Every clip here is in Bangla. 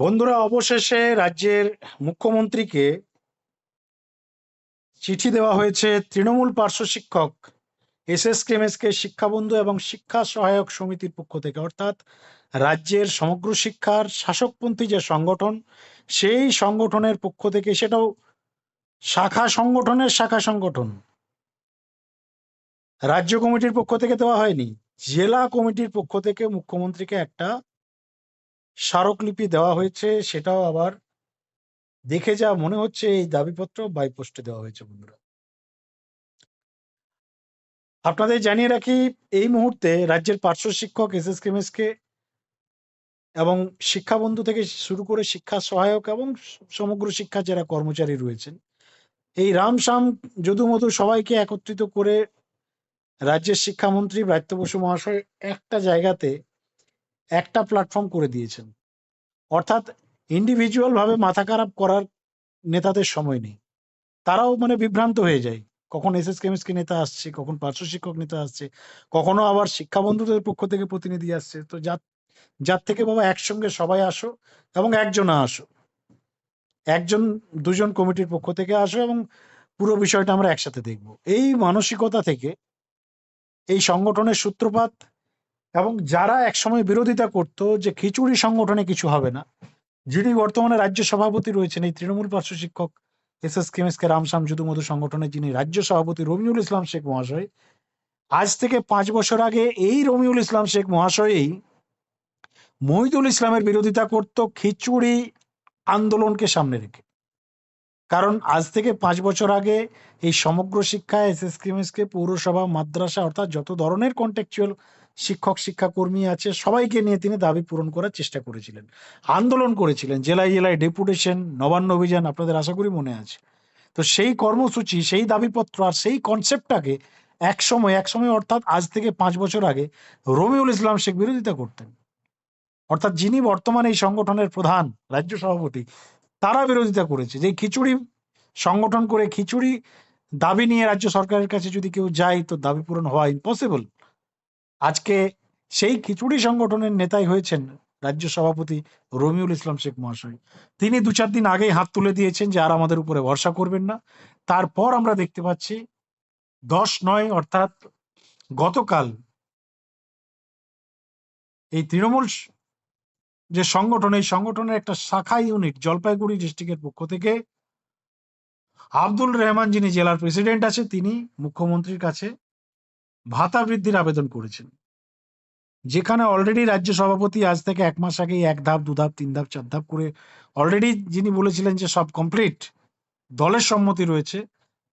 বন্ধুরা, অবশেষে রাজ্যের মুখ্যমন্ত্রীকে চিঠি দেওয়া হয়েছে তৃণমূল পার্শ্ব শিক্ষক এস এস কে শিক্ষাবন্ধু এবং শিক্ষা সহায়ক সমিতির পক্ষ থেকে। অর্থাৎ রাজ্যের সমগ্র শিক্ষার শাসকপন্থী যে সংগঠন, সেই সংগঠনের পক্ষ থেকে সেটাও শাখা সংগঠনের শাখা সংগঠন। রাজ্য কমিটির পক্ষ থেকে দেওয়া হয়নি, জেলা কমিটির পক্ষ থেকে মুখ্যমন্ত্রীকে একটা স্মারকলিপি দেওয়া হয়েছে, সেটাও আবার দেখে যা মনে হচ্ছে এই দাবিপত্র বাইপোস্টে দেওয়া হয়েছে বন্ধুরা। আপনাদের জানিয়ে রাখি, এই মুহূর্তে রাজ্যের পার্শ্ব শিক্ষক এস এস কে এবং শিক্ষাবন্ধু থেকে শুরু করে শিক্ষা সহায়ক এবং সমগ্র শিক্ষা যারা কর্মচারী রয়েছেন, এই রাম রামসাম যদুমধু সবাইকে একত্রিত করে রাজ্যের শিক্ষামন্ত্রী ব্রাত্য বসু মহাশয় একটা জায়গাতে একটা প্ল্যাটফর্ম করে দিয়েছেন। অর্থাৎ ইন্ডিভিজুয়াল ভাবে মাথা খারাপ করার নেতাদের সময় নেই। তারাও মানে বিভ্রান্ত হয়ে যায়। কখন এস এস কেমিস্ট্রি নেতা আসছে, কখন পার্শ্ব শিক্ষক নেতা আসছে, কখনো আবার শিক্ষা বন্ধুদের পক্ষ থেকে প্রতিনিধি আসছে। তো যার যার থেকে বাবা একসঙ্গে সবাই আসো এবং একজনা আসো। একজন, দুজন কমিটির পক্ষ থেকে আসো এবং পুরো বিষয়টা আমরা একসাথে দেখব। এই মানসিকতা থেকে এই সংগঠনের সূত্রপাত এবং যারা একসময় বিরোধিতা করতো যে খিচুড়ি সংগঠনে কিছু হবে না যিনি বর্তমানে রাজ্য সভাপতি রয়েছেন এই তৃণমূল পার্শ্ব শিক্ষক এস এস কেমএসকে রামসাম যদু মধু সংগঠনের যিনি রাজ্য সভাপতি রবিউল ইসলাম শেখ মহাশয়, আজ থেকে পাঁচ বছর আগে এই রবিউল ইসলাম শেখ মহাশয়ই মহিদুল ইসলামের বিরোধিতা করত খিচুড়ি আন্দোলনকে সামনে রেখে। কারণ আজ থেকে পাঁচ বছর আগে এই সমগ্র শিক্ষা এস এস কে পৌরসভা, মাদ্রাসা অর্থাৎ যত ধরনের কন্টেকচুয়াল শিক্ষক, শিক্ষাকর্মী আছে, সবাইকে নিয়ে তিনি দাবি পূরণ করার চেষ্টা করেছিলেন। আন্দোলন করেছিলেন, জেলায় জেলায় ডেপুটেশন, নবান্ন অভিযান আপনাদের আশা করি মনে আছে। তো সেই কর্মসূচি, সেই দাবিপত্র আর সেই কনসেপ্টটাকে এক সময় এক সময় অর্থাৎ আজ থেকে পাঁচ বছর আগে রবিউল ইসলাম শেখ বিরোধিতা করতেন। অর্থাৎ যিনি বর্তমানে এই সংগঠনের প্রধান, রাজ্য সভাপতি, তারা বিরোধিতা করেছে। যে খিচুড়ি সংগঠন করে খিচুড়ি দাবি নিয়ে রাজ্য সরকারের কাছে যদি কেউ যায়, তো দাবি পূরণ হওয়া ইম্পসিবল আজকে সেই খিচুড়ি সংগঠনের নেতাই হয়েছেন রাজ্য সভাপতি রমিউল ইসলাম শেখ মহাশয়। তিনি দু চার দিন আগেই হাত তুলে দিয়েছেন যে আর আমাদের উপরে ভরসা করবেন না। তারপর আমরা দেখতে পাচ্ছি দশ নয় অর্থাৎ গতকাল এই তৃণমূল যে সংগঠন, এই সংগঠনের একটা শাখা ইউনিট জলপাইগুড়ি ডিস্ট্রিক্টের পক্ষ থেকে আব্দুল রহমান যিনি জেলার প্রেসিডেন্ট আছে তিনি মুখ্যমন্ত্রীর কাছে ভাতা বৃদ্ধির আবেদন করেছেন। যেখানে অলরেডি রাজ্য সভাপতি আজ থেকে এক মাস আগেই এক ধাপ, দু ধাপ, তিন ধাপ, চার ধাপ করে অলরেডি যিনি বলেছিলেন যে সব কমপ্লিট দলের সম্মতি রয়েছে,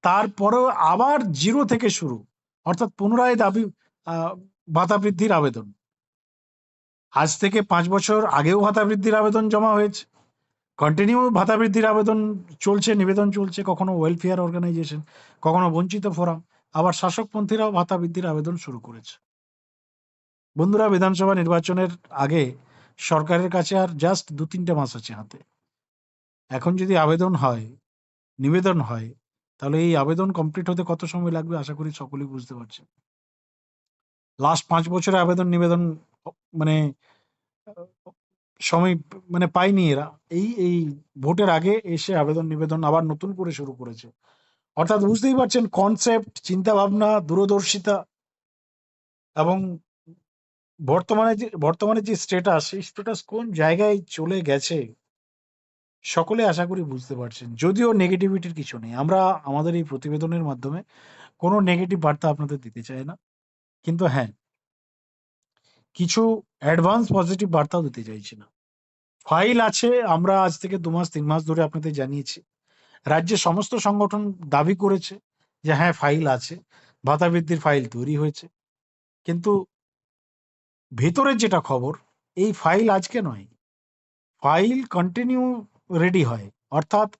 তারপরেও আবার জিরো থেকে শুরু, অর্থাৎ পুনরায় দাবি ভাতা বৃদ্ধির আবেদন। আজ থেকে পাঁচ বছর আগেও ভাতা বৃদ্ধির আবেদন জমা হয়েছে। কন্টিনিউ ভাতা বৃদ্ধির আবেদন চলছে, নিবেদন চলছে, কখনো ওয়েলফেয়ার অর্গানাইজেশন কখনো বঞ্চিত ফোরাম আবার শাসকপন্থীরাও ভাতা বৃদ্ধির আবেদন শুরু করেছে। বন্ধুরা, বিধানসভা নির্বাচনের আগে সরকারের কাছে আর জাস্ট দু তিনটে মাস আছে হাতে। এখন যদি আবেদন হয়, নিবেদন হয়, তাহলে এই আবেদন কমপ্লিট হতে কত সময় লাগবে আশা করি সকলেই বুঝতে পারছেন। লাস্ট পাঁচ বছরে আবেদন, নিবেদন মানে সময় মানে পায়নি এরা। এই এই ভোটের আগে এসে আবেদন, নিবেদন আবার নতুন করে শুরু করেছে। অর্থাৎ বুঝতেই পারছেন কনসেপ্ট চিন্তা ভাবনা দূরদর্শিতা এবং বর্তমানে যে বর্তমানে যে স্টেটাস সেই স্টেটাস কোন জায়গায় চলে গেছে, সকলে আশা করি বুঝতে পারছেন। যদিও নেগেটিভিটির কিছু নেই। আমরা আমাদের এই প্রতিবেদনের মাধ্যমে কোনো নেগেটিভ বার্তা আপনাদের দিতে চাই না। কিন্তু হ্যাঁ কিছু অ্যাডভান্স পজিটিভ বার্তাও দিতে চাইছি না। ফাইল আছে, আমরা আজ থেকে দু মাস, তিন মাস ধরে আপনাদের জানিয়েছি। রাজ্যের সমস্ত সংগঠন দাবি করেছে যে হ্যাঁ ফাইল আছে ভাতা বৃদ্ধির ফাইল তৈরি হয়েছে। কিন্তু ভেতরের যেটা খবর, এই ফাইল আজকে নয়। ফাইল কন্টিনিউ রেডি হয়। অর্থাৎ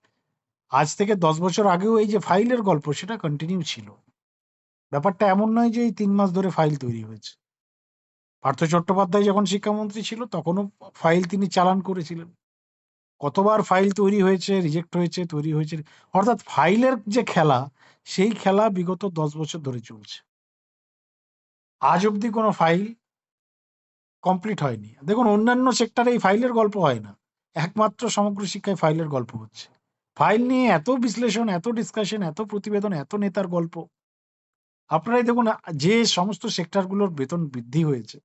আজ থেকে দশ বছর আগেও এই যে ফাইলের গল্প, সেটা কন্টিনিউ ছিল। ব্যাপারটা এমন নয় যে এই তিন মাস ধরে ফাইল তৈরি হয়েছে। পার্থ চট্টোপাধ্যায় যখন শিক্ষামন্ত্রী ছিল, তখনও ফাইল তিনি চালান করেছিলেন। কতবার ফাইল তৈরি হয়েছে রিজেক্ট হয়েছে তৈরি হয়েছে অর্থাৎ ফাইলের যে খেলা সেই খেলা বিগত দশ বছর ধরে চলছে আজ অব্দি কোনো ফাইল কমপ্লিট হয়নি দেখুন অন্যান্য সেক্টরে এই ফাইলের গল্প হয় না একমাত্র সমগ্র শিক্ষায় ফাইলের গল্প হচ্ছে। ফাইল নিয়ে এত বিশ্লেষণ, এত ডিসকাশন, এত প্রতিবেদন, এত নেতার গল্প। আপনারাই দেখুন যে সমস্ত সেক্টরগুলোর বেতন বৃদ্ধি হয়েছে।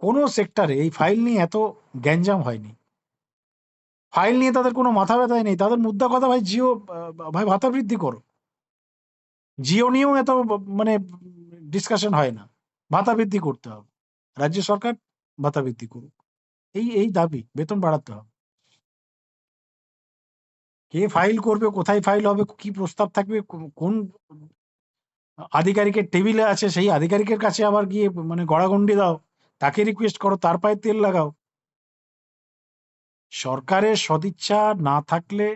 কোনো সেক্টরে এই ফাইল নিয়ে এত গ্যাঞ্জাম হয়নি। ফাইল নিয়ে তাদের কোনো মাথা ব্যথাই নেই। তাদের মুদ্রা কথা ভাই জিও ভাই ভাতা বৃদ্ধি করো। জিও নিয়েও এত মানে ডিসকাশন হয় না। ভাতা বৃদ্ধি করতে হবে। রাজ্য সরকার ভাতা বৃদ্ধি করুক। এই, এই দাবি বেতন বাড়াতে হবে। কে ফাইল করবে, কোথায় ফাইল হবে, কি প্রস্তাব থাকবে, কোন আধিকারিকের টেবিলে আছে সেই আধিকারিকের কাছে আবার গিয়ে মানে গড়াগন্ডি দাও। তাকে রিকোয়েস্ট করো, তার পায়ে তেল লাগাও। সরকারের সদিচ্ছা না থাকলে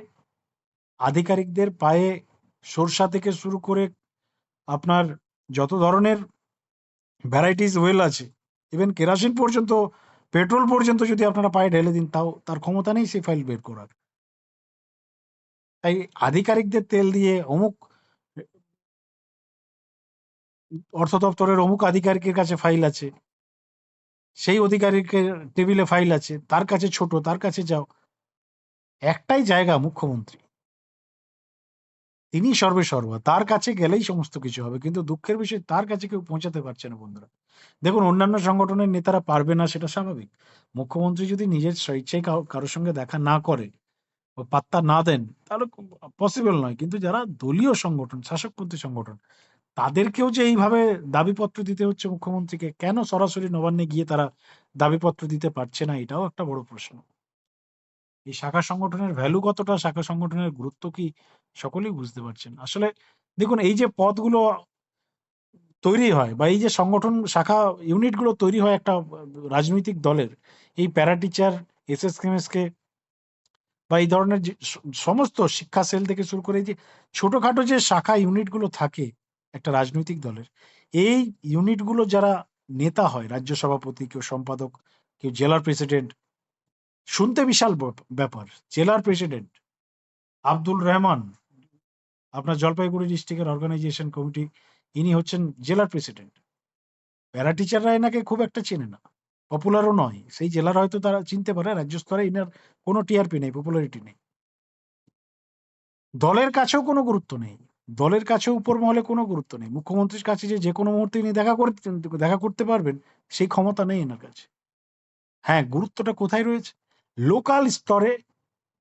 আধিকারিকদের পায়ে সরষা থেকে শুরু করে আপনার যত ধরনের ভ্যারাইটিস ওয়েল আছে, ইভেন কেরোসিন পর্যন্ত, পেট্রোল পর্যন্ত যদি আপনারা পায়ে ঢেলে দিন তাও তার ক্ষমতা নেই সেই ফাইল বের করার। তাই আধিকারিকদের তেল দিয়ে অমুক অর্থ দপ্তরের অমুক আধিকারিকের কাছে ফাইল আছে। সেই অধিকারিকের টেবিলে ফাইল আছে। তার কাছে ছোট, তার কাছে যাও। একটাই জায়গা মুখ্যমন্ত্রী। তিনিই সর্বেসর্বা। তার কাছে গেলেই সমস্ত কিছু হবে। কিন্তু দুঃখের বিষয় তার কাছে কেউ পৌঁছাতে পারছে না বন্ধুরা। দেখুন অন্যান্য সংগঠনের নেতারা পারবে না সেটা স্বাভাবিক। মুখ্যমন্ত্রী যদি নিজের স্বেচ্ছায় কারোর সঙ্গে দেখা না করে পাত্তা না দেন তাহলে পসিবল নয়। কিন্তু যারা দলীয় সংগঠন, শাসকপন্থী সংগঠন তাদেরকেও যে এইভাবে দাবিপত্র দিতে হচ্ছে মুখ্যমন্ত্রীকে, কেন সরাসরি নবান্নে গিয়ে তারা দাবিপত্র দিতে পারছে না এটাও একটা বড় প্রশ্ন। এই শাখা সংগঠনের ভ্যালু কতটা, শাখা সংগঠনের গুরুত্ব কি সকলেই বুঝতে পারছেন। আসলে দেখুন এই যে পদগুলো তৈরি হয় বা এই যে সংগঠন শাখা ইউনিটগুলো তৈরি হয় একটা রাজনৈতিক দলের, এই প্যারা টিচার, এসএসকেএমএসকে বা এই ধরনের যে সমস্ত শিক্ষা সেল থেকে শুরু করে যে ছোটখাটো যে শাখা ইউনিটগুলো থাকে একটা রাজনৈতিক দলের, এই ইউনিটগুলো যারা নেতা হয়, রাজ্য সভাপতি, কেউ সম্পাদক, কেউ জেলার প্রেসিডেন্ট, শুনতে বিশাল ব্যাপার। জেলার প্রেসিডেন্ট আব্দুল রহমান, আপনার জলপাইগুড়ি ডিস্ট্রিক্টের অর্গানাইজেশন কমিটি ইনি হচ্ছেন জেলার প্রেসিডেন্ট। প্যারা টিচাররা এনাকে খুব একটা চেনে না। পপুলারও নয়। সেই জেলার হয়তো তারা চিনতে পারে, রাজ্য স্তরে ইনার কোনো টিআরপি নেই, পপুলারিটি নেই। দলের কাছেও কোনো গুরুত্ব নেই। দলের কাছে উপর মহলে কোনো গুরুত্ব নেই। মুখ্যমন্ত্রীর কাছে যে যেকোনো মুহূর্তে ইনি দেখা করতে দেখা করতে পারবেন সেই ক্ষমতা নেই এনার কাছে। হ্যাঁ, গুরুত্বটা কোথায় রয়েছে? লোকাল স্তরে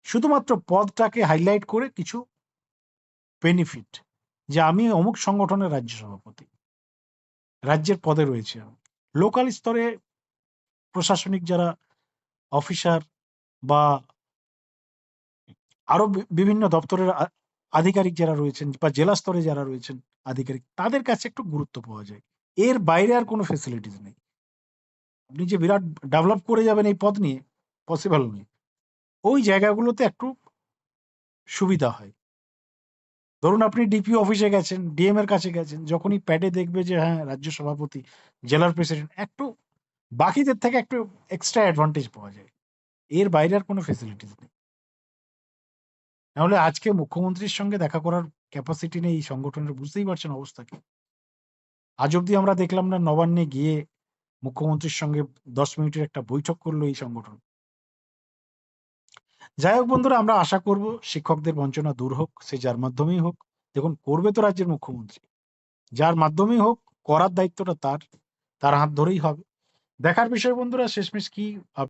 শুধুমাত্র পদটাকে হাইলাইট করে কিছু বেনিফিট যে আমি অমুক সংগঠনের রাজ্য সভাপতি। রাজ্যের পদে রয়েছে। লোকাল স্তরে প্রশাসনিক যারা অফিসার বা আরও বিভিন্ন দপ্তরের আধিকারিক যারা রয়েছেন বা জেলা স্তরে যারা রয়েছেন আধিকারিক, তাদের কাছে একটু গুরুত্ব পাওয়া যায়। এর বাইরে আর কোনো ফেসিলিটিস নেই। আপনি যে বিরাট ডেভেলপ করে যাবেন এই পদ নিয়ে, পসিবল নয়। ওই জায়গাগুলোতে একটু সুবিধা হয়। ধরুন আপনি ডিপিও অফিসে গেছেন, ডিএম এর কাছে গেছেন। যখনই প্যাডে দেখবে যে হ্যাঁ, রাজ্য সভাপতি, জেলার প্রেসিডেন্ট একটু বাকিদের থেকে একটু এক্সট্রা অ্যাডভান্টেজ পাওয়া যায়। এর বাইরে আর কোনো ফেসিলিটিস নেই। নাহলে আজকে মুখ্যমন্ত্রীর সঙ্গে দেখা করার ক্যাপাসিটি নেই এই সংগঠনের বুঝতেই পারছেন অবস্থা কি। আজ অব্দি আমরা দেখলাম না নবান্নে গিয়ে মুখ্যমন্ত্রীর সঙ্গে ১০ মিনিটের একটা বৈঠক করল এই সংগঠন। যাই হোক বন্ধুরা আমরা আশা করব শিক্ষকদের বঞ্চনা দূর হোক, সে যার মাধ্যমেই হোক। দেখুন করবে তো রাজ্যের মুখ্যমন্ত্রী। যার মাধ্যমেই হোক করার দায়িত্বটা তার। তার হাত ধরেই হবে। দেখার বিষয় বন্ধুরা শেষমেশ কি